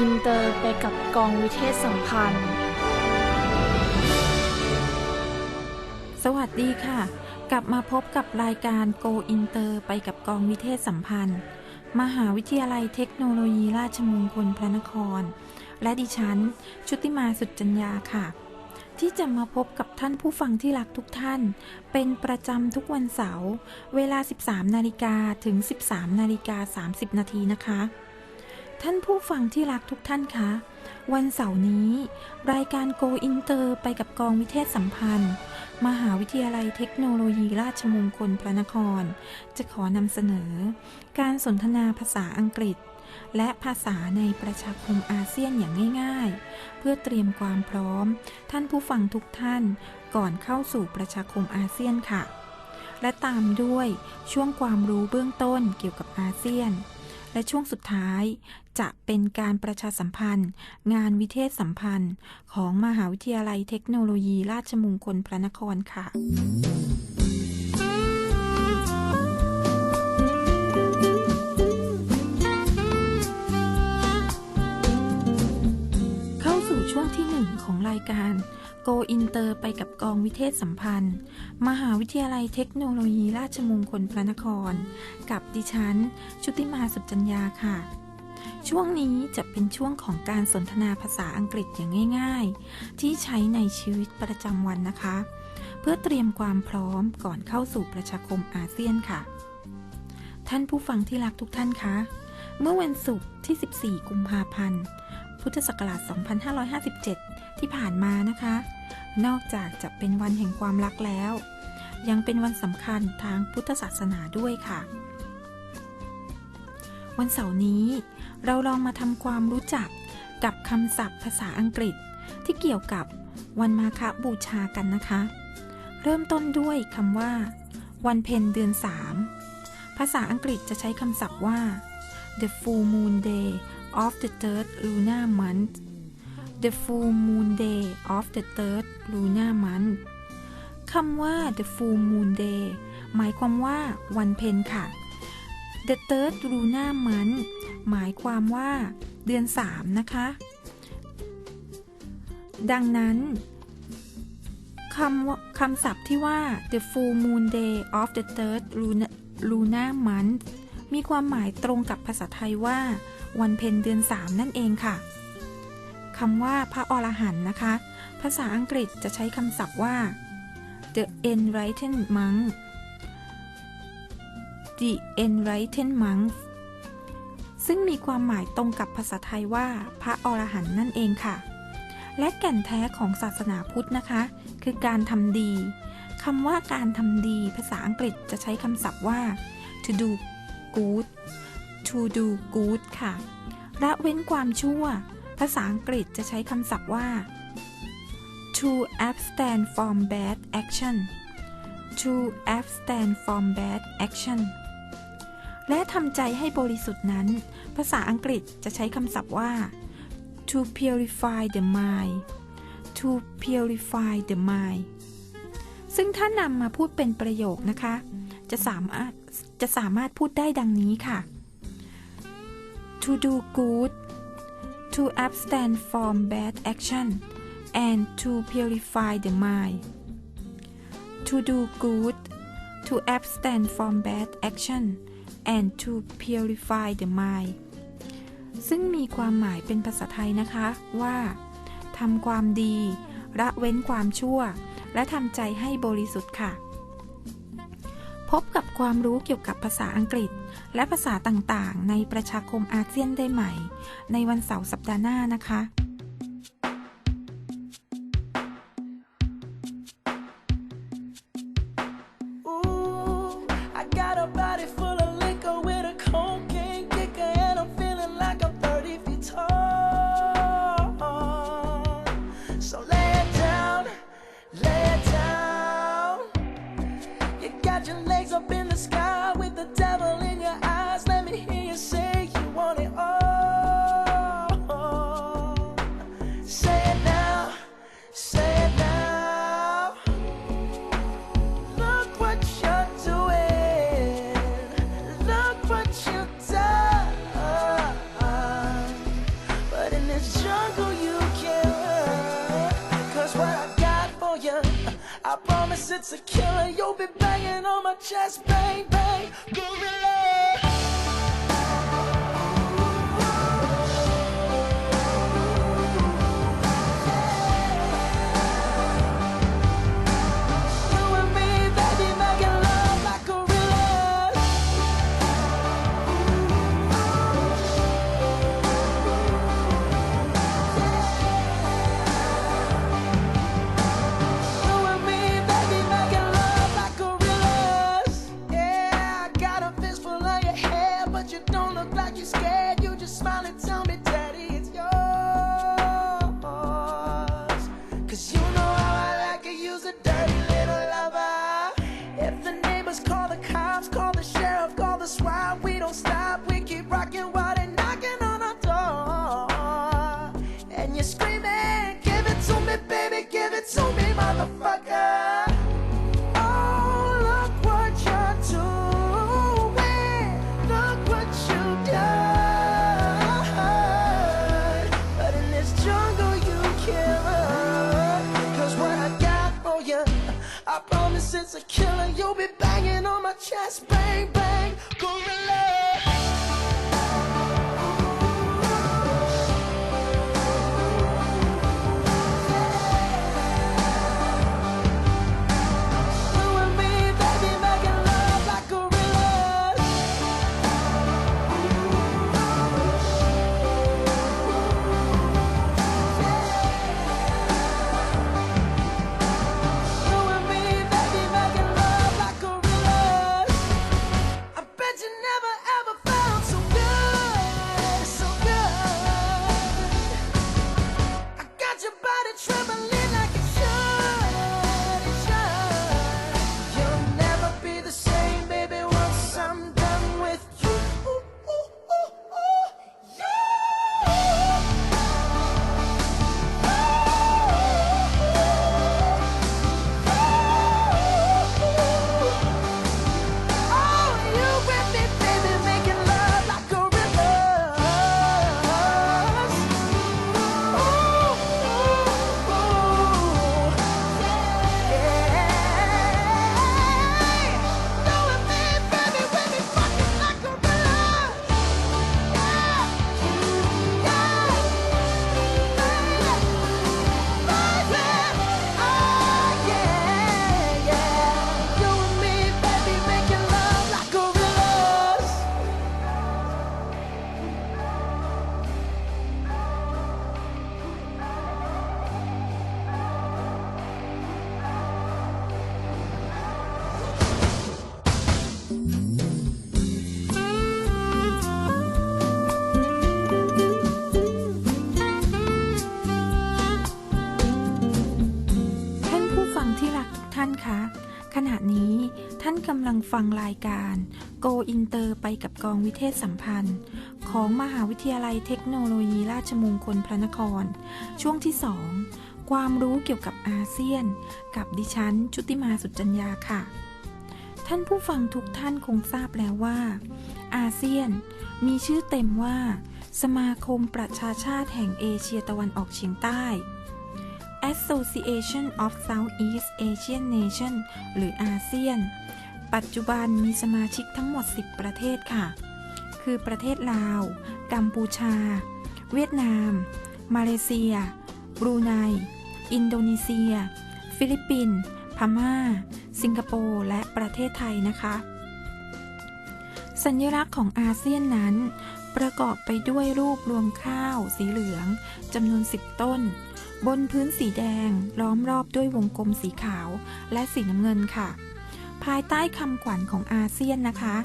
อินเตอร์ไปกับกองวิเทศสัมพันธ์ สวัสดีค่ะ กลับมาพบกับรายการ Go Inter ไปกับกองวิเทศสัมพันธ์ มหาวิทยาลัยเทคโนโลยีราชมงคลพระนคร และดิฉัน ชุติมาสุจจัญญาค่ะ ที่จะมาพบกับท่านผู้ฟังที่รักทุกท่าน เป็นประจำทุกวันเสาร์เวลา 13 นาฬิกาถึง 13 นาฬิกา 30 นาทีนะคะ ท่านผู้ฟังที่รักทุกท่านคะ วันเสาร์นี้ รายการ Go Inter ไปกับกองวิเทศสัมพันธ์ มหาวิทยาลัยเทคโนโลยีราชมงคลพระนคร จะขอนำเสนอ การสนทนาภาษาอังกฤษ และภาษาในประชาคมอาเซียนอย่างง่ายๆ เพื่อเตรียมความพร้อม ท่านผู้ฟังทุกท่านก่อนเข้าสู่ประชาคมอาเซียนค่ะ และตามด้วยช่วงความรู้เบื้องต้นเกี่ยวกับอาเซียน และช่วงสุดท้าย จะเป็นการประชาสัมพันธ์ งานวิเทศสัมพันธ์ ของมหาวิทยาลัยเทคโนโลยีราชมงคลพระนครค่ะเข้าสู่ช่วงที่หนึ่งของรายการ Go Inter ไปกับกองวิเทศสัมพันธ์ มหาวิทยาลัยเทคโนโลยีราชมงคลพระนคร กับดิฉัน ชุติมาสุจจัญญาค่ะ ช่วงนี้จะเป็นช่วงของการสนทนาภาษาอังกฤษอย่างง่าย ๆ ที่ใช้ในชีวิตประจำวันนะคะ เพื่อเตรียมความพร้อมก่อนเข้าสู่ประชาคมอาเซียนค่ะ ท่านผู้ฟังที่รักทุกท่านคะ เมื่อวันศุกร์ที่ 14 กุมภาพันธ์ พุทธศักราช 2557 ที่ผ่านมานะคะ นอกจากจะเป็นวันแห่งความรักแล้ว ยังเป็นวันสำคัญทางพุทธศาสนาด้วยค่ะ วันเสาร์นี้ เราลองมาทำความรู้จักกับคำศัพท์ภาษาอังกฤษที่เกี่ยวกับวันมาฆบูชากันนะคะ เริ่มต้นด้วยคำว่า วันเพ็ญเดือน 3 ภาษาอังกฤษจะใช้คำศัพท์ว่า the full moon day of the third lunar month the full moon day of the third lunar month คำว่า the full moon day หมายความว่าวันเพ็ญค่ะ the third lunar month หมายความว่าเดือน 3 นะคะ ดังนั้นคำคำศัพท์ที่ว่า the full moon day of the third lunar month มีความหมายตรงกับภาษาไทยว่า วันเพ็ญเดือน 3 นั่นเองค่ะคำว่าพระอรหันต์นะคะ ภาษาอังกฤษจะใช้คำศัพท์ว่า the enlightened monk the enlightened monk ซึ่งมีความหมายตรงกับภาษาไทยว่าพระอรหันต์นั่นเองค่ะ และแก่นแท้ของศาสนาพุทธนะคะ คือการทำดีคำว่าการทำดี ภาษาอังกฤษจะใช้คำศัพท์ว่า to do good to do good ค่ะ ละเว้นความชั่ว ภาษาอังกฤษจะใช้คำศัพท์ว่า to abstain from bad action to abstain from bad action และทำใจให้บริสุทธิ์นั้น ภาษาอังกฤษจะใช้คำศัพท์ว่า to purify the mind to purify the mind ซึ่งถ้านำมาพูดเป็นประโยคนะคะ จะสามารถจะสามารถพูดได้ดังนี้ค่ะ to do good to abstain from bad action and to purify the mind to do good to abstain from bad action and to purify the mind ซึ่งมีความหมายเป็นภาษาไทยนะคะว่าทำความดีละเว้นความชั่ว และทำใจให้บริสุทธิ์ค่ะ พบกับความรู้เกี่ยวกับภาษาอังกฤษ และภาษาต่างๆ ในประชาคมอาเซียนได้ใหม่ ในวันเสาร์สัปดาห์หน้านะคะ it's a killer. You'll be banging on my chest, bang, bang, ฟังรายการ Go Inter ไปกับกองวิเทศสัมพันธ์ ของมหาวิทยาลัยเทคโนโลยีราชมงคลพระนคร ช่วงที่ 2 ความรู้เกี่ยวกับอาเซียน กับดิฉัน ชุติมาสุจจัญญาค่ะ ท่านผู้ฟังทุกท่านคงทราบแล้วว่า อาเซียนมีชื่อเต็มว่า สมาคมประชาชาติแห่งเอเชียตะวันออกเฉียงใต้ Association of Southeast Asian Nation หรืออาเซียน ปัจจุบันมีสมาชิกทั้งหมด 10 ประเทศค่ะ คือประเทศลาว กัมพูชา เวียดนาม มาเลเซีย บรูไน อินโดนีเซีย ฟิลิปปินส์ พม่า สิงคโปร์ และประเทศไทยนะคะ สัญลักษณ์ของอาเซียนนั้น ประกอบไปด้วยรูปรวงข้าว สีเหลืองจำนวน 10 ต้น บนพื้นสีแดง ล้อมรอบด้วยวงกลมสีขาวและสีน้ำเงินค่ะ ภายใต้คำขวัญของอาเซียนนะคะ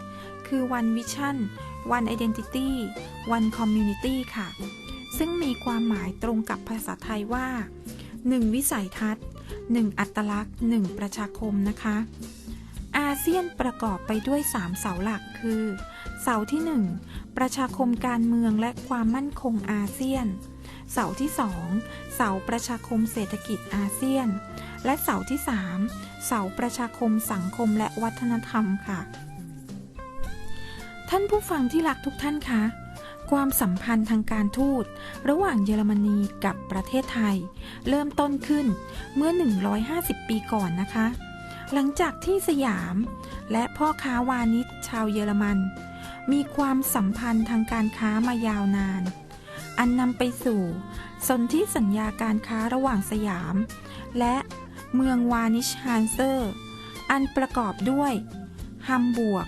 คือ One Vision One Identity One Community ค่ะ ซึ่งมีความหมายตรงกับภาษาไทยว่า 1 วิสัยทัศน์ 1 อัตลักษณ์ 1 ประชาคมนะคะ อาเซียนประกอบไปด้วย 3 เสาหลักคือ เสาที่ 1 ประชาคมการเมืองและความมั่นคงอาเซียน เสาที่ 2 เสาประชาคมเศรษฐกิจอาเซียน และเสาที่ 3 เสาประชาคมสังคมและวัฒนธรรมค่ะ ท่านผู้ฟังที่รักทุกท่านคะความสัมพันธ์ทางการทูต ระหว่างเยอรมนีกับประเทศไทย เริ่มต้นขึ้นเมื่อ 150 ปีก่อนนะคะ หลังจากที่สยาม และพ่อค้าวานิชชาวเยอรมัน มีความสัมพันธ์ทางการค้ามายาวนาน อันนำไปสู่สนธิสัญญาการค้าระหว่างสยาม และ เมืองวานิชฮันเซอร์ อันประกอบด้วยฮัมบวก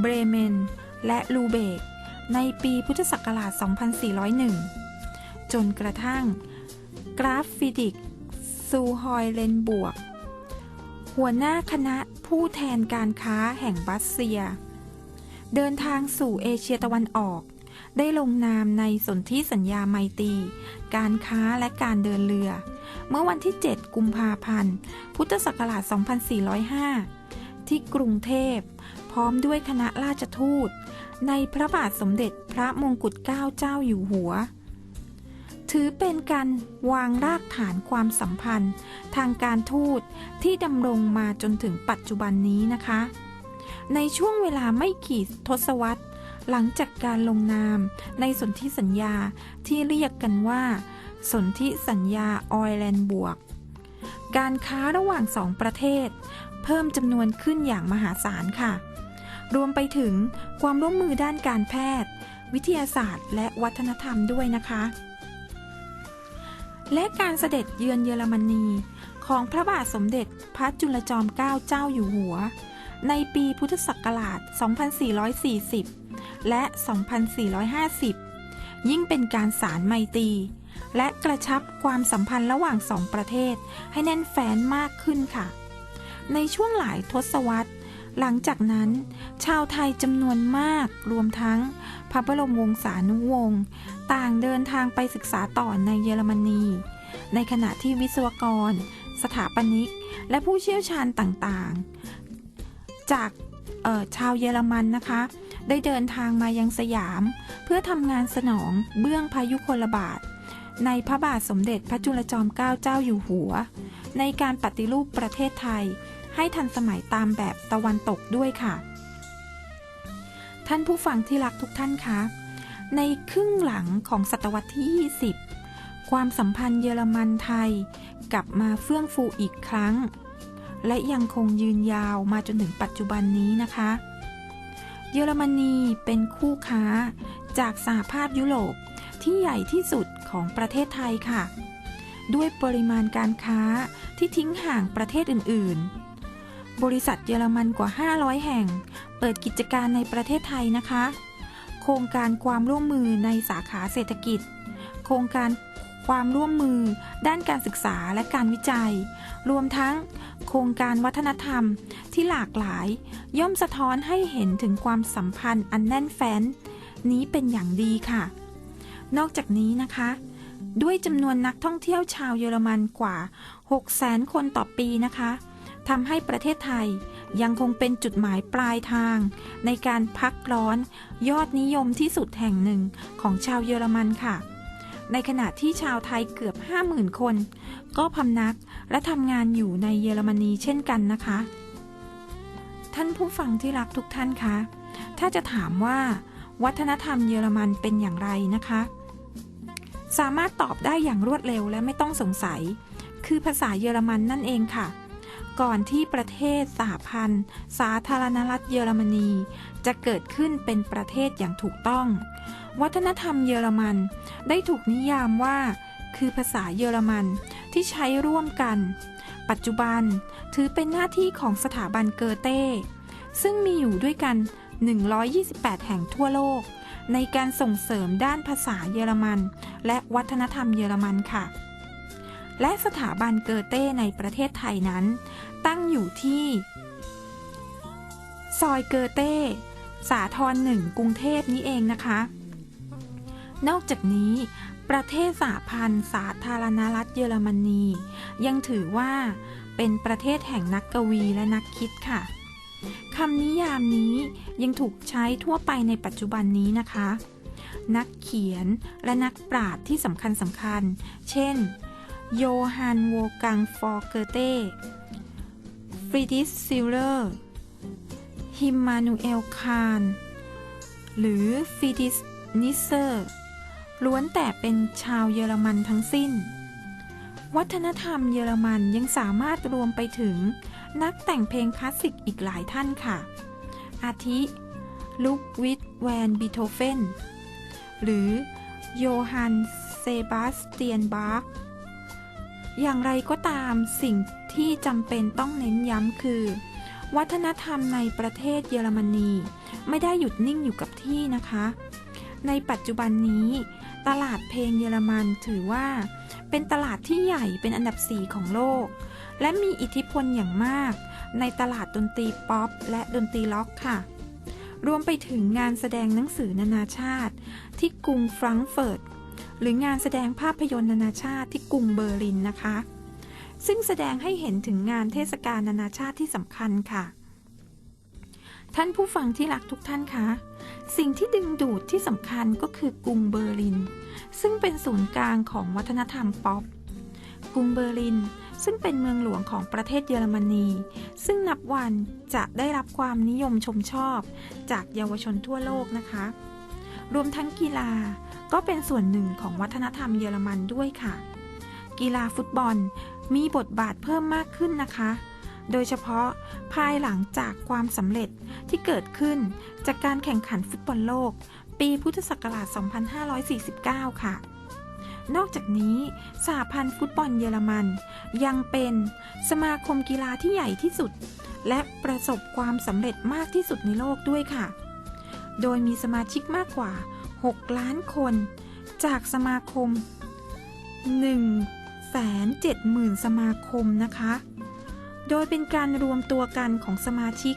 เบรเมน และลูเบก ในปีพุทธศักราช 2401 จนกระทั่ง กราฟฟิดิกซูฮอยเลนบวก หัวหน้าคณะผู้แทนการค้าแห่งบัสเซีย เดินทางสู่เอเชียตะวันออก ได้ลงนามในสนธิสัญญาไมตรี การค้าและการเดินเรือ เมื่อวันที่ 7 กุมภาพันธ์ พุทธศักราช 2405 ที่กรุงเทพ พร้อมด้วยคณะราชทูต ในพระบาทสมเด็จพระมงกุฎเกล้าเจ้าอยู่หัว ถือเป็นการวางรากฐานความสัมพันธ์ ทางการทูตที่ดำรงมาจนถึงปัจจุบันนี้นะคะ ในช่วงเวลาไม่กี่ทศวรรษหลังจากการลงนามในสนธิสัญญาที่เรียกกันว่า สนธิสัญญาออยแลนด์บวก การค้าระหว่างสองประเทศ เพิ่มจำนวนขึ้นอย่างมหาศาลค่ะ รวมไปถึงความร่วมมือด้านการแพทย์ วิทยาศาสตร์ และวัฒนธรรมด้วยนะคะ และการเสด็จเยือนเยอรมนีของพระบาทสมเด็จพระจุลจอมเกล้าเจ้าอยู่หัว ในปีพุทธศักราช 2440 และ 2450 ยิ่งเป็นการสารไมตรี และกระชับความสัมพันธ์ระหว่างสองประเทศ ให้แน่นแฟ้นมากขึ้นค่ะ ในช่วงหลายทศวรรษ หลังจากนั้น ชาวไทยจำนวนมากรวมทั้งพระบรมวงศานุวงศ์ต่างเดินทางไปศึกษาต่อในเยอรมนี ในขณะที่วิศวกร สถาปนิก และผู้เชี่ยวชาญต่างๆ จากชาวเยอรมันนะคะ ได้เดินทางมายังสยาม เพื่อทำงานสนองเบื้องพายุพลบาท ในพระบาทสมเด็จพระจุลจอมเกล้าเจ้าอยู่หัว ในการปฏิรูปประเทศไทย ให้ทันสมัยตามแบบตะวันตกด้วยค่ะ ท่านผู้ฟังที่รักทุกท่านคะในครึ่งหลังของศตวรรษที่ 20 ความสัมพันธ์เยอรมันไทย กลับมาเฟื่องฟูอีกครั้ง และยังคงยืนยาวมาจนถึงปัจจุบันนี้นะคะ เยอรมนีเป็นคู่ค้าจากสหภาพยุโรปที่ใหญ่ที่สุด ของประเทศไทยค่ะ ด้วยปริมาณการค้าที่ทิ้งห่างประเทศอื่น ๆ บริษัทเยอรมันกว่า 500 แห่ง เปิดกิจการในประเทศไทยนะคะ โครงการความร่วมมือในสาขาเศรษฐกิจ โครงการความร่วมมือด้านการศึกษาและการวิจัย รวมทั้งโครงการวัฒนธรรมที่หลากหลาย ย่อมสะท้อนให้เห็นถึงความสัมพันธ์อันแน่นแฟ้น นี้เป็นอย่างดีค่ะ นอกจากนี้นะคะ ด้วยจำนวนนักท่องเที่ยวชาวเยอรมันกว่า 600,000 คนต่อปีนะคะทำให้ประเทศไทยยังคงเป็นจุดหมายปลายทาง ในการพักร้อนยอดนิยมที่สุดแห่งหนึ่งของชาวเยอรมันค่ะ ในขณะที่ชาวไทยเกือบ 50,000 คน ก็พำนักและทำงานอยู่ในเยอรมนีเช่นกันนะคะ ท่านผู้ฟังที่รักทุกท่านคะ ถ้าจะถามว่า วัฒนธรรมเยอรมันเป็นอย่างไรนะคะ สามารถตอบได้อย่างรวดเร็วและไม่ต้องสงสัย คือภาษาเยอรมันนั่นเองค่ะ ก่อนที่ประเทศสหพันธ์ สาธารณรัฐเยอรมนี จะเกิดขึ้นเป็นประเทศอย่างถูกต้อง วัฒนธรรมเยอรมันได้ถูกนิยามว่า คือภาษาเยอรมันที่ใช้ร่วมกัน ปัจจุบันถือเป็นหน้าที่ของสถาบันเกอเต้ซึ่งมีอยู่ด้วยกัน 128 แห่งทั่วโลก ในการส่งเสริมด้านภาษาเยอรมัน และวัฒนธรรมเยอรมันค่ะ และสถาบันเกอเต้ในประเทศไทยนั้น ตั้งอยู่ที่ ซอยเกอเต้ สาทรหนึ่งกรุงเทพนี้เองนะคะ นอกจากนี้ ประเทศสหพันธ์สาธารณรัฐเยอรมนี ยังถือว่าเป็นประเทศแห่งนักกวีและนักคิดค่ะ คำนิยามนี้ยังถูกใช้ทั่วไปในปัจจุบันนี้นะคะ นักเขียนและนักปราชญ์ที่สำคัญสำคัญ เช่น โยฮันโวกังฟอร์เกเต้ฟริดิสซิลเลอร์ฮิมมานูเอลคาร์นหรือฟิดิสนิเซอร์ล้วนแต่เป็นชาวเยอรมันทั้งสิ้น วัฒนธรรมเยอรมันยังสามารถรวมไปถึง นักแต่งเพลงคลาสสิกอีกหลายท่านค่ะ อาทิลุกวิทแวนบีโธเฟน หรือโยฮันเซบาสเตียนบาร์กอย่างไรก็ตามสิ่งที่จำเป็นต้องเน้นย้ำคือ วัฒนธรรมในประเทศเยอรมนี ไม่ได้หยุดนิ่งอยู่กับที่นะคะ ในปัจจุบันนี้ ตลาดเพลงเยอรมันถือว่า เป็นตลาดที่ใหญ่เป็นอันดับ 4 ของโลก และมีอิทธิพลอย่างมาก ในตลาดดนตรีป๊อปและดนตรีล็อกค่ะ รวมไปถึงงานแสดงหนังสือนานาชาติ ที่กรุงฟรังก์เฟิร์ตหรืองานแสดงภาพยนตร์นานาชาติที่กรุงเบอร์ลินนะคะ ซึ่งแสดงให้เห็นถึงงานเทศกาลนานาชาติที่สำคัญค่ะ ท่านผู้ฟังที่รักทุกท่านคะสิ่งที่ดึงดูดที่สำคัญก็คือกรุงเบอร์ลิน ซึ่งเป็นศูนย์กลางของวัฒนธรรมป๊อปกรุงเบอร์ลิน ซึ่งเป็นเมืองหลวงของประเทศเยอรมนี ซึ่งนับวันจะได้รับความนิยมชมชอบ จากเยาวชนทั่วโลกนะคะ รวมทั้งกีฬาก็เป็นส่วนหนึ่งของวัฒนธรรมเยอรมันด้วยค่ะ กีฬาฟุตบอลมีบทบาทเพิ่มมากขึ้นนะคะ โดยเฉพาะภายหลังจากความสำเร็จที่เกิดขึ้นจากการแข่งขันฟุตบอลโลก ปีพุทธศักราช 2549 ค่ะ นอกจากนี้สหพันธ์ฟุตบอลเยอรมัน ยังเป็นสมาคมกีฬาที่ใหญ่ที่สุด และประสบความสำเร็จมากที่สุดในโลกด้วยค่ะ โดยมีสมาชิกมากกว่า 6 ล้านคน จากสมาคม 170,000 สมาคมนะคะ โดยเป็นการรวมตัวกันของสมาชิก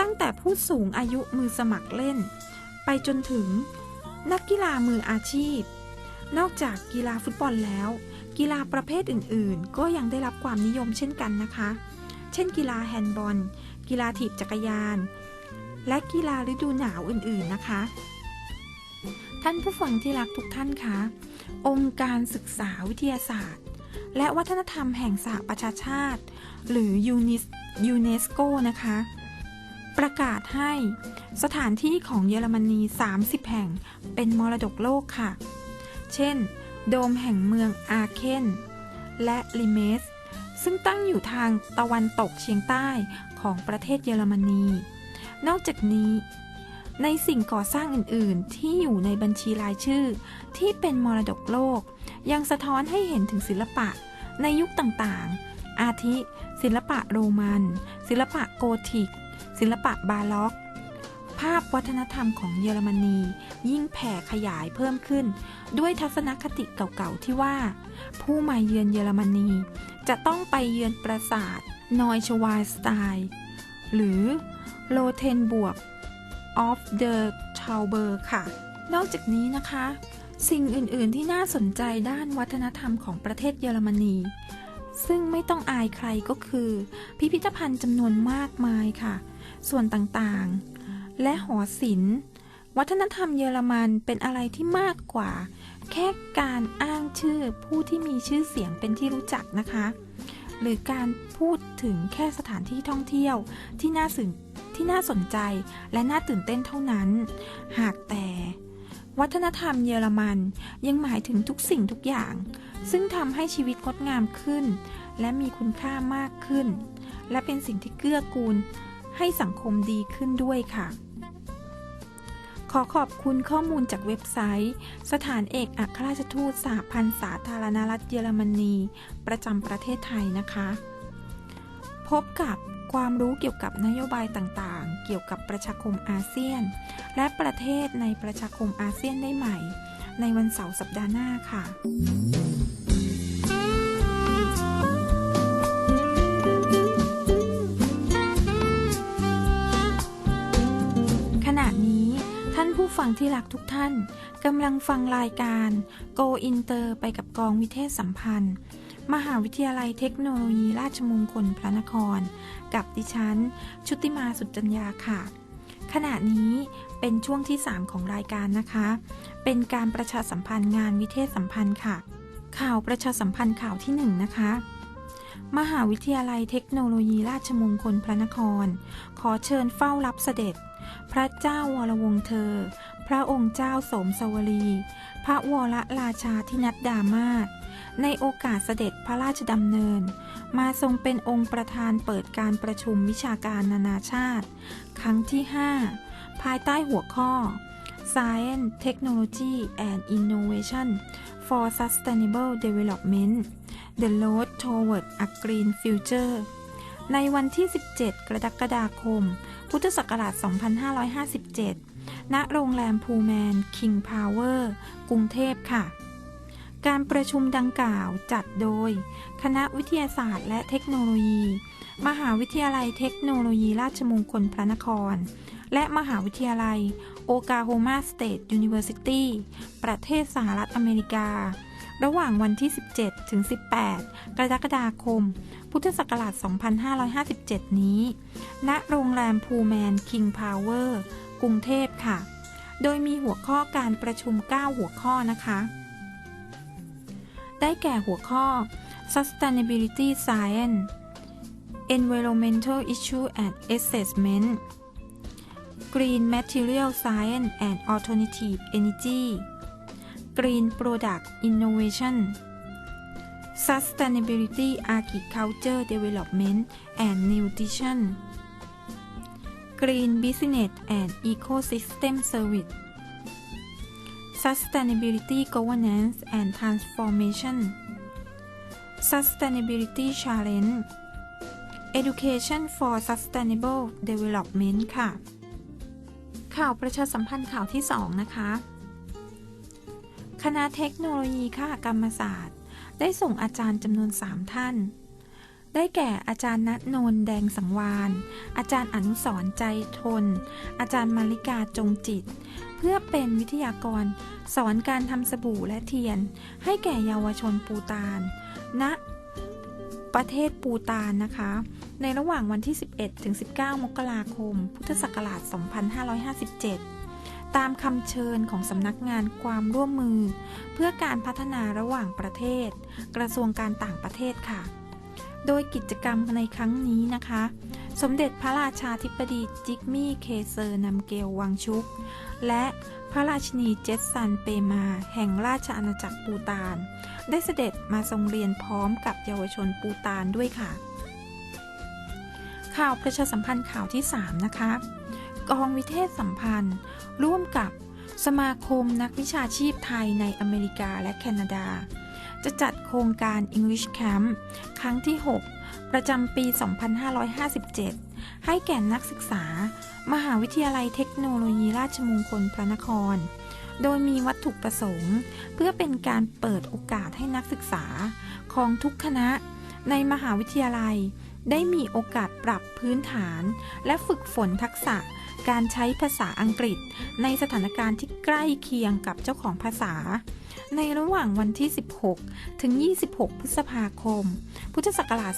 ตั้งแต่ผู้สูงอายุมือสมัครเล่น ไปจนถึงนักกีฬามืออาชีพ นอกจากกีฬาฟุตบอลแล้ว กีฬาประเภทอื่น ๆ ก็ยังได้รับความนิยมเช่นกันนะคะ เช่น กีฬาแฮนด์บอล กีฬาถีบจักรยาน และกีฬาฤดูหนาวอื่น ๆ นะคะ ท่านผู้ฟังที่รักทุกท่านคะ องค์การศึกษาวิทยาศาสตร์ และวัฒนธรรมแห่งสหประชาชาติ หรือยูนิสยูเนสโกนะคะ ประกาศให้สถานที่ของเยอรมนี 30 แห่งเป็นมรดกโลกค่ะ เช่น โดมแห่งเมืองอาเคนและลิเมส ซึ่งตั้งอยู่ทางตะวันตกเฉียงใต้ของประเทศเยอรมนี นอกจากนี้ ในสิ่งก่อสร้างอื่น ๆ ที่อยู่ในบัญชีรายชื่อ ที่เป็นมรดกโลก ยังสะท้อนให้เห็นถึงศิลปะในยุคต่าง ๆ อาทิ ศิลปะโรมัน ศิลปะโกธิก ศิลปะบาล็อก ภาพวัฒนธรรมของเยอรมนี ยิ่งแผ่ขยายเพิ่มขึ้น ด้วยทัศนคติเก่าๆที่ว่า ผู้มาเยือนเยอรมนี จะต้องไปเยือนปราสาทนอยชวายสไตล์หรือโลเทนบวก of the t a u b e r ค่ะ นอกจากนี้นะคะ สิ่งอื่นๆที่น่าสนใจด้านวัฒนธรรมของประเทศเยอรมนี ซึ่งไม่ต้องอายใครก็คือ พิพิธภัณฑ์จำนวนมากมายค่ะ ส่วนต่างๆ และหอศิลป์ วัฒนธรรมเยอรมันเป็นอะไรที่มากกว่า แค่การอ้างชื่อผู้ที่มีชื่อเสียงเป็นที่รู้จักนะคะ หรือการพูดถึงแค่สถานที่ท่องเที่ยวที่น่าสนที่น่าสนใจและน่าตื่นเต้นเท่านั้น หากแต่ วัฒนธรรมเยอรมันยังหมายถึงทุกสิ่งทุกอย่าง ซึ่งทำให้ชีวิตงดงามขึ้น และมีคุณค่ามากขึ้น และเป็นสิ่งที่เกื้อกูลให้สังคมดีขึ้นด้วยค่ะ ขอขอบคุณข้อมูลจากเว็บไซต์ สถานเอกอัครราชทูตสหพันธ์สาธารณรัฐเยอรมนี ประจำประเทศไทยนะคะ พบกับความรู้เกี่ยวกับนโยบายต่างๆ เกี่ยวกับประชาคมอาเซียน และประเทศในประชาคมอาเซียนได้ใหม่ ในวันเสาร์สัปดาห์หน้าค่ะ งที่รักทุกท่านกำลังฟังรายการ Go Inter ไปกับกองวิเทศสัมพันธ์ มหาวิทยาลัยเทคโนโลยีราชมงคลพระนคร กับดิฉัน ชุติมาสุจัญญาค่ะ ขณะนี้เป็นช่วงที่ 3 ของรายการนะคะ เป็นการประชาสัมพันธ์งานวิเทศสัมพันธ์ค่ะ ข่าวประชาสัมพันธ์ข่าวที่ 1 นะคะมหาวิทยาลัยเทคโนโลยีราชมงคลพระนคร ขอเชิญเฝ้ารับเสด็จ พระเจ้าวรวงเธอ พระองค์เจ้าสมสวรี พระวรราชาธินัดดามาศในโอกาสเสด็จพระราชดำเนิน มาทรงเป็นองค์ประธานเปิดการประชุมวิชาการนานาชาติ ครั้งที่ 5 ภายใต้หัวข้อ Science, Technology and Innovation for Sustainable Development The Road Toward a Green Future ในวันที่ 17 กรกฎาคม พุทธศักราช 2557 ณโรงแรมพูแมน King Power กรุงเทพค่ะ การประชุมดังกล่าวจัดโดย คณะวิทยาศาสตร์และเทคโนโลยี มหาวิทยาลัยเทคโนโลยีราชมงคลพระนคร และมหาวิทยาลัยโอกาโฮมาสเตทยูนิเวอร์ซิตี้ประเทศสหรัฐอเมริการะหว่างวันที่ 17 ถึง 18 กรกฎาคม พุทธศักราช 2557 นี้ ณ โรงแรมพูแมนคิงพาวเวอร์ กรุงเทพค่ะ โดยมีหัวข้อการประชุม 9 หัวข้อนะคะ ได้แก่หัวข้อ Sustainability Science Environmental Issue and Assessment Green Material Science and Alternative Energy Green Product Innovation Sustainability Agriculture Development and Nutrition Green Business and Ecosystem Service Sustainability Governance and Transformation Sustainability Challenge Education for Sustainable Development ค่ะ ข่าวประชาสัมพันธ์ข่าวที่ 2 นะคะ คณะเทคโนโลยีคหกรรมศาสตร์ ได้ส่งอาจารย์จำนวน 3 ท่าน ได้แก่อาจารย์ณนนท์แดงสังวานอาจารย์อนุสรใจทน อาจารย์มาริกาจงจิต เพื่อเป็นวิทยากร สอนการทำสบู่และเทียน ให้แก่เยาวชนปูตานณประเทศปูตานนะคะ ในระหว่างวันที่ 11 ถึง 19 มกราคม พุทธศักราช 2557 ตามคำเชิญของสำนักงานความร่วมมือ เพื่อการพัฒนาระหว่างประเทศ กระทรวงการต่างประเทศค่ะ โดยกิจกรรมในครั้งนี้นะคะ สมเด็จพระราชาธิบดีจิกมี่เคเซอร์นำเกลวังชุก และพระราชินีเจสซันเปมาแห่งราชอาณาจักรปูตาน ได้เสด็จมาทรงเรียนพร้อมกับเยาวชนปูตานด้วยค่ะ ข่าวประชาสัมพันธ์ข่าวที่ 3 นะคะ กองวิเทศสัมพันธ์ ร่วมกับสมาคมนักวิชาชีพไทยในอเมริกาและแคนาดา จะจัดโครงการ English Camp ครั้งที่ 6 ประจำปี 2557 ให้แก่นักศึกษา มหาวิทยาลัยเทคโนโลยีราชมงคลพระนคร โดยมีวัตถุประสงค์ เพื่อเป็นการเปิดโอกาสให้นักศึกษาของทุกคณะในมหาวิทยาลัยได้มีโอกาสปรับพื้นฐาน และฝึกฝนทักษะ การใช้ภาษาอังกฤษ ในสถานการณ์ที่ใกล้เคียงกับเจ้าของภาษา ในระหว่างวันที่ 16 ถึง 26 พฤษภาคม พุทธศักราช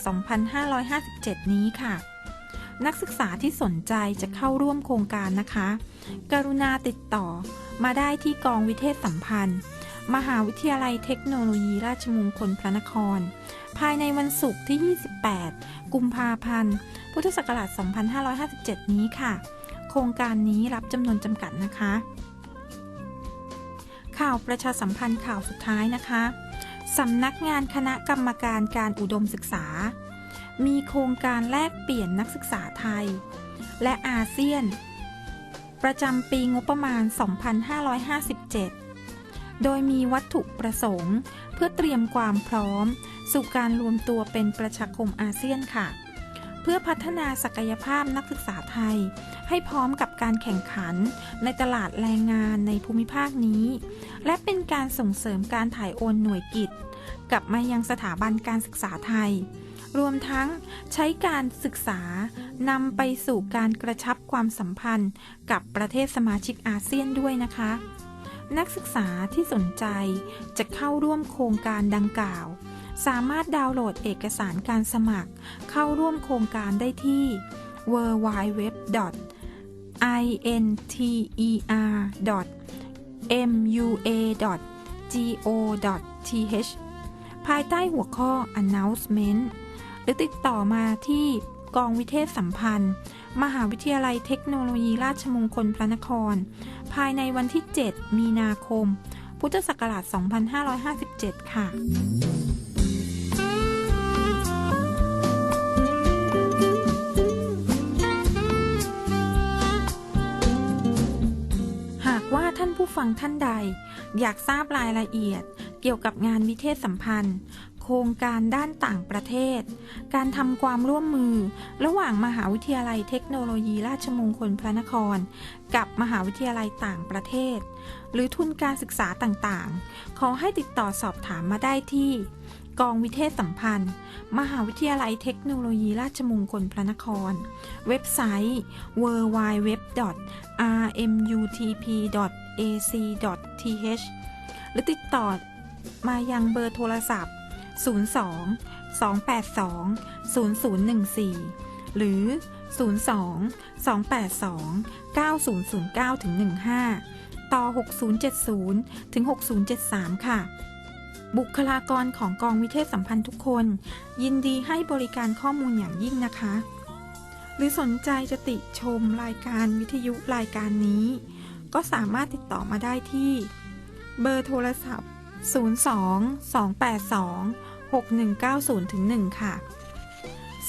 2557 นี้ค่ะ นักศึกษาที่สนใจจะเข้าร่วมโครงการนะคะ กรุณาติดต่อมาได้ที่กองวิเทศสัมพันธ์ มหาวิทยาลัยเทคโนโลยีราชมงคลพระนคร ภายในวันศุกร์ที่ 28 กุมภาพันธ์ พุทธศักราช 2557 นี้ค่ะ โครงการนี้รับจำนวนจำกัดนะคะ ข่าวประชาสัมพันธ์ข่าวสุดท้ายนะคะสำนักงานคณะกรรมการการอุดมศึกษา มีโครงการแลกเปลี่ยนนักศึกษาไทย และอาเซียน ประจำปีงบประมาณ 2557 โดยมีวัตถุประสงค์ เพื่อเตรียมความพร้อม สู่การรวมตัวเป็นประชาคมอาเซียนค่ะ เพื่อพัฒนาศักยภาพนักศึกษาไทย ให้พร้อมกับการแข่งขันในตลาดแรงงานในภูมิภาคนี้ และเป็นการส่งเสริมการถ่ายโอนหน่วยกิจ กลับมายังสถาบันการศึกษาไทย รวมทั้งใช้การศึกษานำไปสู่การกระชับความสัมพันธ์ กับประเทศสมาชิกอาเซียนด้วยนะคะนักศึกษาที่สนใจจะเข้าร่วมโครงการดังกล่าว สามารถดาวน์โหลดเอกสารการสมัคร เข้าร่วมโครงการได้ที่ www.inter.mua.go.th ภายใต้หัวข้อ announcement หรือติดต่อมาที่กองวิเทศสัมพันธ์ มหาวิทยาลัยเทคโนโลยีราชมงคลพระนคร ภายในวันที่ 7 มีนาคม พุทธศักราช 2557 ค่ะ ว่าท่านผู้ฟังท่านใด อยากทราบรายละเอียด เกี่ยวกับงานวิเทศสัมพันธ์ โครงการด้านต่างประเทศ การทำความร่วมมือ ระหว่างมหาวิทยาลัยเทคโนโลยีราชมงคลพระนคร กับมหาวิทยาลัยต่างประเทศ หรือทุนการศึกษาต่างๆ ขอให้ติดต่อสอบถามมาได้ที่ กองวิเทศสัมพันธ์ มหาวิทยาลัยเทคโนโลยีราชมงคลพระนคร เว็บไซต์ www.rmutp.ac.th หรือติดต่อมายังเบอร์โทรศัพท์ 02 282 0014 หรือ 02-282-9009-15 ต่อ 6070 ถึง 6073 ค่ะ บุคลากรของกองวิเทศสัมพันธ์ทุกคน ยินดีให้บริการข้อมูลอย่างยิ่งนะคะ หรือสนใจจะติชมรายการวิทยุรายการนี้ ก็สามารถติดต่อมาได้ที่ เบอร์โทรศัพท์ 022826190-1 ค่ะ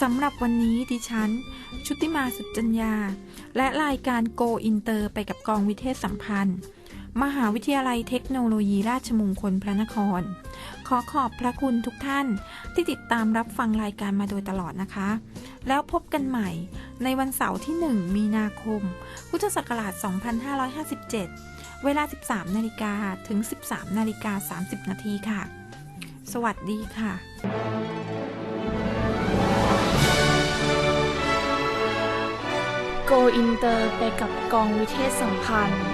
สำหรับวันนี้ดิฉัน ชุติมาสุจจัญญา และรายการ Go Inter ไปกับกองวิเทศสัมพันธ์ มหาวิทยาลัยเทคโนโลยีราชมงคลพระนคร ขอขอบพระคุณทุกท่านที่ติดตามรับฟังรายการมาโดยตลอดนะคะ แล้วพบกันใหม่ในวันเสาร์ที่ 1 มีนาคม พุทธศักราช 2557 เวลา 13 นาฬิกาถึง 13 นาฬิกา 30 นาทีค่ะ สวัสดีค่ะโกอินเตอร์ไปกับกองวิเทศสัมพันธ์